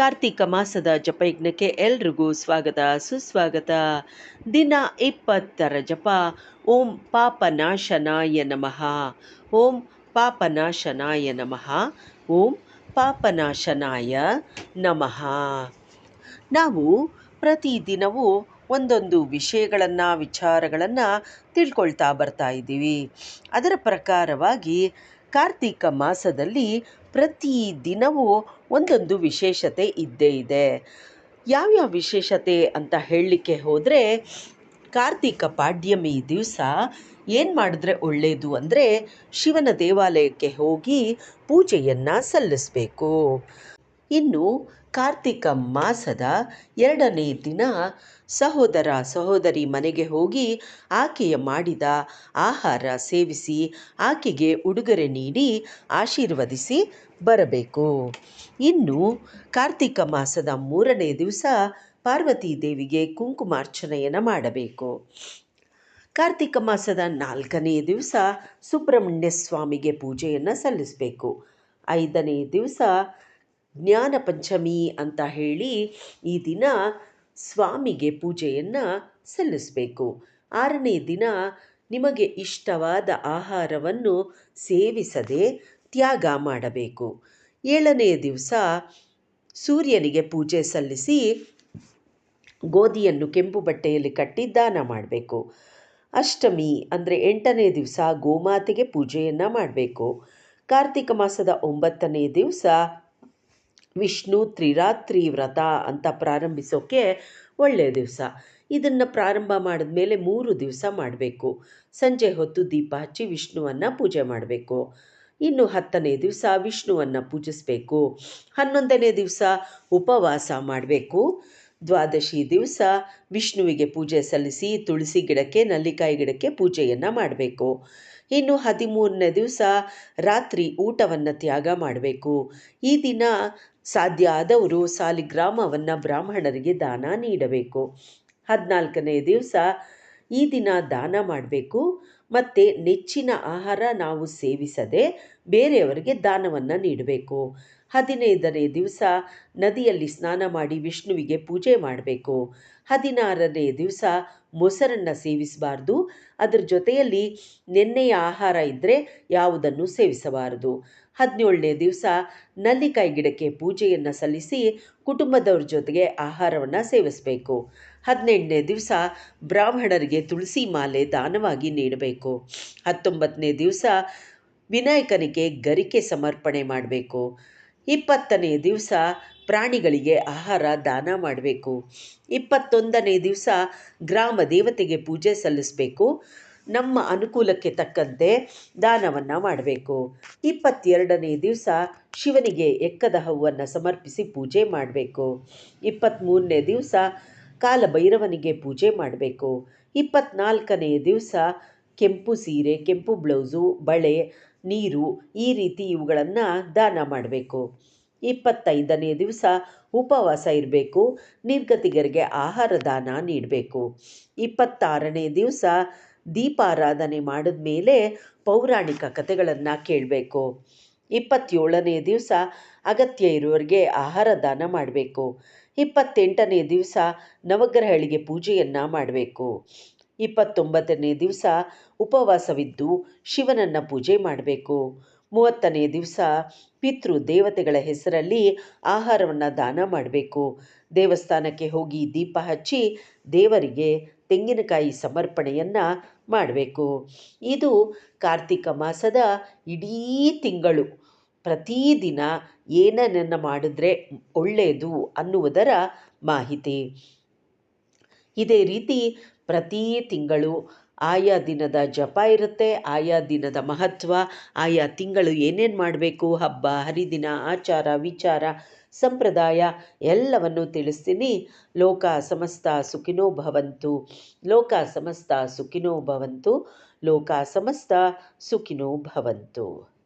ಕಾರ್ತಿಕ ಮಾಸದ ಜಪಯಜ್ಞಕ್ಕೆ ಎಲ್ರಿಗೂ ಸ್ವಾಗತ, ಸುಸ್ವಾಗತ. ದಿನ ಇಪ್ಪತ್ತರ ಜಪ. ಓಂ ಪಾಪನಾಶನಾಯ ನಮಃ. ಓಂ ಪಾಪನಾಶನಾಯ ನಮಃ. ಓಂ ಪಾಪನಾಶನಾಯ ನಮಃ. ನಾವು ಪ್ರತಿದಿನವೂ ಒಂದೊಂದು ವಿಷಯಗಳನ್ನು, ವಿಚಾರಗಳನ್ನು ತಿಳ್ಕೊಳ್ತಾ ಬರ್ತಾ ಇದ್ದೀವಿ. ಅದರ ಪ್ರಕಾರವಾಗಿ ಕಾರ್ತಿಕ ಮಾಸದಲ್ಲಿ ಪ್ರತಿ ದಿನವೂ ಒಂದೊಂದು ವಿಶೇಷತೆ ಇದ್ದೇ ಇದೆ. ಯಾವ್ಯಾವ ವಿಶೇಷತೆ ಅಂತ ಹೇಳಲಿಕ್ಕೆ ಹೋದರೆ, ಕಾರ್ತಿಕ ಪಾಡ್ಯಮಿ ದಿವಸ ಏನು ಮಾಡಿದ್ರೆ ಒಳ್ಳೆಯದು ಅಂದರೆ ಶಿವನ ದೇವಾಲಯಕ್ಕೆ ಹೋಗಿ ಪೂಜೆಯನ್ನು ಸಲ್ಲಿಸಬೇಕು. ಇನ್ನು ಕಾರ್ತಿಕ ಮಾಸದ ಎರಡನೇ ದಿನ ಸಹೋದರ ಸಹೋದರಿ ಮನೆಗೆ ಹೋಗಿ ಆಕೆಯ ಮಾಡಿದ ಆಹಾರ ಸೇವಿಸಿ ಆಕೆಗೆ ಉಡುಗೊರೆ ನೀಡಿ ಆಶೀರ್ವದಿಸಿ ಬರಬೇಕು. ಇನ್ನು ಕಾರ್ತಿಕ ಮಾಸದ ಮೂರನೇ ದಿವಸ ಪಾರ್ವತಿ ದೇವಿಗೆ ಕುಂಕುಮಾರ್ಚನೆಯನ್ನು ಮಾಡಬೇಕು. ಕಾರ್ತಿಕ ಮಾಸದ ನಾಲ್ಕನೇ ದಿವಸ ಸುಬ್ರಹ್ಮಣ್ಯ ಸ್ವಾಮಿಗೆ ಪೂಜೆಯನ್ನು ಸಲ್ಲಿಸಬೇಕು. ಐದನೇ ದಿವಸ ಜ್ಞಾನ ಪಂಚಮಿ ಅಂತ ಹೇಳಿ ಈ ದಿನ ಸ್ವಾಮಿಗೆ ಪೂಜೆಯನ್ನು ಸಲ್ಲಿಸಬೇಕು. ಆರನೇ ದಿನ ನಿಮಗೆ ಇಷ್ಟವಾದ ಆಹಾರವನ್ನು ಸೇವಿಸದೆ ತ್ಯಾಗ ಮಾಡಬೇಕು. ಏಳನೇ ದಿವಸ ಸೂರ್ಯನಿಗೆ ಪೂಜೆ ಸಲ್ಲಿಸಿ ಗೋಧಿಯನ್ನು ಕೆಂಪು ಬಟ್ಟೆಯಲ್ಲಿ ಕಟ್ಟಿ ದಾನ ಮಾಡಬೇಕು. ಅಷ್ಟಮಿ ಅಂದರೆ ಎಂಟನೇ ದಿವಸ ಗೋಮಾತೆಗೆ ಪೂಜೆಯನ್ನು ಮಾಡಬೇಕು. ಕಾರ್ತಿಕ ಮಾಸದ ಒಂಬತ್ತನೇ ದಿವಸ ವಿಷ್ಣು ತ್ರಿರಾತ್ರಿ ವ್ರತ ಅಂತ ಪ್ರಾರಂಭಿಸೋಕ್ಕೆ ಒಳ್ಳೆಯ ದಿವಸ. ಇದನ್ನು ಪ್ರಾರಂಭ ಮಾಡಿದ ಮೇಲೆ ಮೂರು ದಿವಸ ಮಾಡಬೇಕು. ಸಂಜೆ ಹೊತ್ತು ದೀಪ ಹಚ್ಚಿ ವಿಷ್ಣುವನ್ನು ಪೂಜೆ ಮಾಡಬೇಕು. ಇನ್ನು ಹತ್ತನೇ ದಿವಸ ವಿಷ್ಣುವನ್ನು ಪೂಜಿಸಬೇಕು. ಹನ್ನೊಂದನೇ ದಿವಸ ಉಪವಾಸ ಮಾಡಬೇಕು. ದ್ವಾದಶಿ ದಿವಸ ವಿಷ್ಣುವಿಗೆ ಪೂಜೆ ಸಲ್ಲಿಸಿ ತುಳಸಿ ಗಿಡಕ್ಕೆ, ನಲ್ಲಿಕಾಯಿ ಗಿಡಕ್ಕೆ ಪೂಜೆಯನ್ನು ಮಾಡಬೇಕು. ಇನ್ನು ಹದಿಮೂರನೇ ದಿವಸ ರಾತ್ರಿ ಊಟವನ್ನು ತ್ಯಾಗ ಮಾಡಬೇಕು. ಈ ದಿನ ಸಾಧ್ಯ ಆದವರು ಸಾಲಿಗ್ರಾಮವನ್ನು ಬ್ರಾಹ್ಮಣರಿಗೆ ದಾನ ನೀಡಬೇಕು. ಹದಿನಾಲ್ಕನೇ ದಿವಸ ಈ ದಿನ ದಾನ ಮಾಡಬೇಕು. ಮತ್ತು ನೆಚ್ಚಿನ ಆಹಾರ ನಾವು ಸೇವಿಸದೆ ಬೇರೆಯವರಿಗೆ ದಾನವನ್ನು ನೀಡಬೇಕು. ಹದಿನೈದನೇ ದಿವಸ ನದಿಯಲ್ಲಿ ಸ್ನಾನ ಮಾಡಿ ವಿಷ್ಣುವಿಗೆ ಪೂಜೆ ಮಾಡಬೇಕು. ಹದಿನಾರನೇ ದಿವಸ ಮೊಸರನ್ನು ಸೇವಿಸಬಾರ್ದು. ಅದರ ಜೊತೆಯಲ್ಲಿ ನೆನ್ನೆಯ ಆಹಾರ ಇದ್ದರೆ ಯಾವುದನ್ನು ಸೇವಿಸಬಾರದು. ಹದಿನೇಳನೇ ದಿವಸ ನಲ್ಲಿಕಾಯಿ ಗಿಡಕ್ಕೆ ಪೂಜೆಯನ್ನು ಸಲ್ಲಿಸಿ ಕುಟುಂಬದವ್ರ ಜೊತೆಗೆ ಆಹಾರವನ್ನು ಸೇವಿಸಬೇಕು. ಹದಿನೆಂಟನೇ ದಿವಸ ಬ್ರಾಹ್ಮಣರಿಗೆ ತುಳಸಿ ಮಾಲೆ ದಾನವಾಗಿ ನೀಡಬೇಕು. ಹತ್ತೊಂಬತ್ತನೇ ದಿವಸ ವಿನಾಯಕನಿಗೆ ಗರಿಕೆ ಸಮರ್ಪಣೆ ಮಾಡಬೇಕು. ಇಪ್ಪತ್ತನೇ ದಿವಸ ಪ್ರಾಣಿಗಳಿಗೆ ಆಹಾರ ದಾನ ಮಾಡಬೇಕು. ಇಪ್ಪತ್ತೊಂದನೇ ದಿವಸ ಗ್ರಾಮ ದೇವತೆಗೆ ಪೂಜೆ ಸಲ್ಲಿಸಬೇಕು. ನಮ್ಮ ಅನುಕೂಲಕ್ಕೆ ತಕ್ಕಂತೆ ದಾನವನ್ನು ಮಾಡಬೇಕು. ಇಪ್ಪತ್ತೆರಡನೇ ದಿವಸ ಶಿವನಿಗೆ ಎಕ್ಕದ ಹೂವನ್ನು ಸಮರ್ಪಿಸಿ ಪೂಜೆ ಮಾಡಬೇಕು. ಇಪ್ಪತ್ತ್ಮೂರನೇ ದಿವಸ ಕಾಲಭೈರವನಿಗೆ ಪೂಜೆ ಮಾಡಬೇಕು. ಇಪ್ಪತ್ತ್ನಾಲ್ಕನೇ ದಿವಸ ಕೆಂಪು ಸೀರೆ, ಕೆಂಪು ಬ್ಲೌಸು, ಬಳೆ, ನೀರು ಈ ರೀತಿ ಇವುಗಳನ್ನು ದಾನ ಮಾಡಬೇಕು. ಇಪ್ಪತ್ತೈದನೇ ದಿವಸ ಉಪವಾಸ ಇರಬೇಕು. ನಿರ್ಗತಿಗರಿಗೆ ಆಹಾರ ದಾನ ನೀಡಬೇಕು. ಇಪ್ಪತ್ತಾರನೇ ದಿವಸ ದೀಪಾರಾಧನೆ ಮಾಡಿದ ಮೇಲೆ ಪೌರಾಣಿಕ ಕಥೆಗಳನ್ನು ಕೇಳಬೇಕು. ಇಪ್ಪತ್ತೇಳನೇ ದಿವಸ ಅಗತ್ಯ ಇರುವವರಿಗೆ ಆಹಾರ ದಾನ ಮಾಡಬೇಕು. ಇಪ್ಪತ್ತೆಂಟನೇ ದಿವಸ ನವಗ್ರಹಗಳಿಗೆ ಪೂಜೆಯನ್ನು ಮಾಡಬೇಕು. ಇಪ್ಪತ್ತೊಂಬತ್ತನೇ ದಿವಸ ಉಪವಾಸವಿದ್ದು ಶಿವನನ್ನು ಪೂಜೆ ಮಾಡಬೇಕು. ಮೂವತ್ತನೇ ದಿವಸ ಪಿತೃ ದೇವತೆಗಳ ಹೆಸರಲ್ಲಿ ಆಹಾರವನ್ನು ದಾನ ಮಾಡಬೇಕು. ದೇವಸ್ಥಾನಕ್ಕೆ ಹೋಗಿ ದೀಪ ಹಚ್ಚಿ ದೇವರಿಗೆ ತೆಂಗಿನಕಾಯಿ ಸಮರ್ಪಣೆಯನ್ನು ಮಾಡಬೇಕು. ಇದು ಕಾರ್ತಿಕ ಮಾಸದ ಇಡೀ ತಿಂಗಳು. ಪ್ರತಿದಿನ ಏನನ್ನು ಮಾಡಿದ್ರೆ ಒಳ್ಳೆಯದು ಅನ್ನುವುದರ ಮಾಹಿತಿ. ಇದೇ ರೀತಿ ಪ್ರತಿ ತಿಂಗಳು ಆಯಾ ದಿನದ ಜಪ ಇರುತ್ತೆ. ಆಯಾ ದಿನದ ಮಹತ್ವ, ಆಯಾ ತಿಂಗಳು ಏನೇನು ಮಾಡಬೇಕು? ಹಬ್ಬ, ಹರಿದಿನ, ಆಚಾರ, ವಿಚಾರ ಸಂಪ್ರದಾಯ ಎಲ್ಲವನ್ನು ತಿಳಿಸ್ತೀನಿ. ಲೋಕ ಸಮಸ್ತ ಸುಖಿನೋ ಭವಂತು, ಲೋಕ ಸಮಸ್ತ ಸುಖಿನೋ ಭವಂತು, ಲೋಕ ಸಮಸ್ತ ಸುಖಿನೋ ಭವಂತು.